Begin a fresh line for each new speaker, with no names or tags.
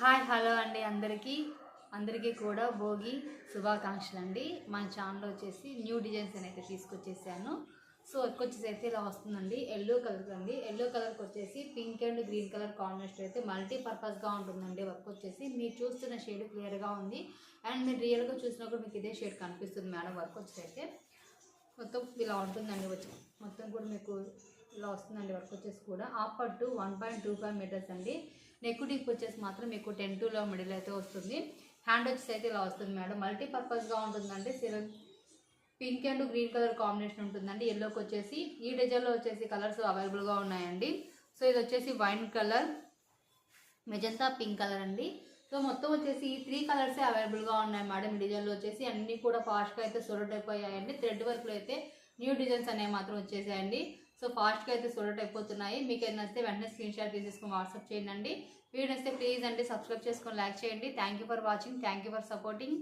Hi hello అండి అందరికీ. అందరికీ కూడా భోగి శుభాకాంక్షలు అండి మన ఛానల్ వచ్చేసి న్యూ డిజైన్స్ అని అయితే తీసుకొచ్చేసాను. సో వచ్చేసి అయితే ఇలా వస్తుందండి. ఎల్లో కలర్ అండి. ఎల్లో కలర్కి వచ్చేసి pink and green colour combination అయితే మల్టీ పర్పస్గా ఉంటుందండి వర్క్ వచ్చేసి. మీరు చూస్తున్న షేడ్ క్లియర్గా ఉంది. అండ్ మీరు రియల్గా చూసినప్పుడు మీకు ఇదే షేడ్ కనిపిస్తుంది మేడం వర్క్ వచ్చేసి. అయితే మొత్తం ఇలా ఉంటుందండి వచ్చి. మొత్తం కూడా మీకు ఇలా వస్తుందండి వర్క్ వచ్చేసి కూడా. Up to one point two five metres అండి. నెక్ డీప్ వచ్చేసి మాత్రం మీకు టెన్ టూలో మిడిల్ అయితే వస్తుంది. హ్యాండ్ వచ్చేసి అయితే ఇలా వస్తుంది మేడం. మల్టీపర్పస్గా ఉంటుందండి. Serial pink and green colour combination ఉంటుందండి. ఎల్లోకి వచ్చేసి ఈ డిజైన్లో వచ్చేసి కలర్స్ అవైలబుల్గా ఉన్నాయండి. సో ఇది వచ్చేసి wine colour magenta pink colour అండి. సో మొత్తం వచ్చేసి ఈ త్రీ కలర్సే అవైలబుల్గా ఉన్నాయి మేడం ఈ డిజైన్లో వచ్చేసి. అన్నీ కూడా ఫాస్ట్గా అయితే సొరట్ అయిపోయాయండి. థ్రెడ్ వర్క్లో అయితే న్యూ డిజైన్స్ అనేవి మాత్రం వచ్చేసాయండి. సో ఫాస్ట్గా అయితే సొరట్ అయిపోతున్నాయి. మీకు ఏదైనా నచ్చితే వెంటనే స్క్రీన్ షాట్ తీసేసుకుని వాట్సాప్ చేయండి. వీడియో నచ్చితే ప్లీజ్ అండి సబ్స్క్రైబ్ చేసుకొని లైక్ చేయండి. Thank you for watching. Thank you for supporting.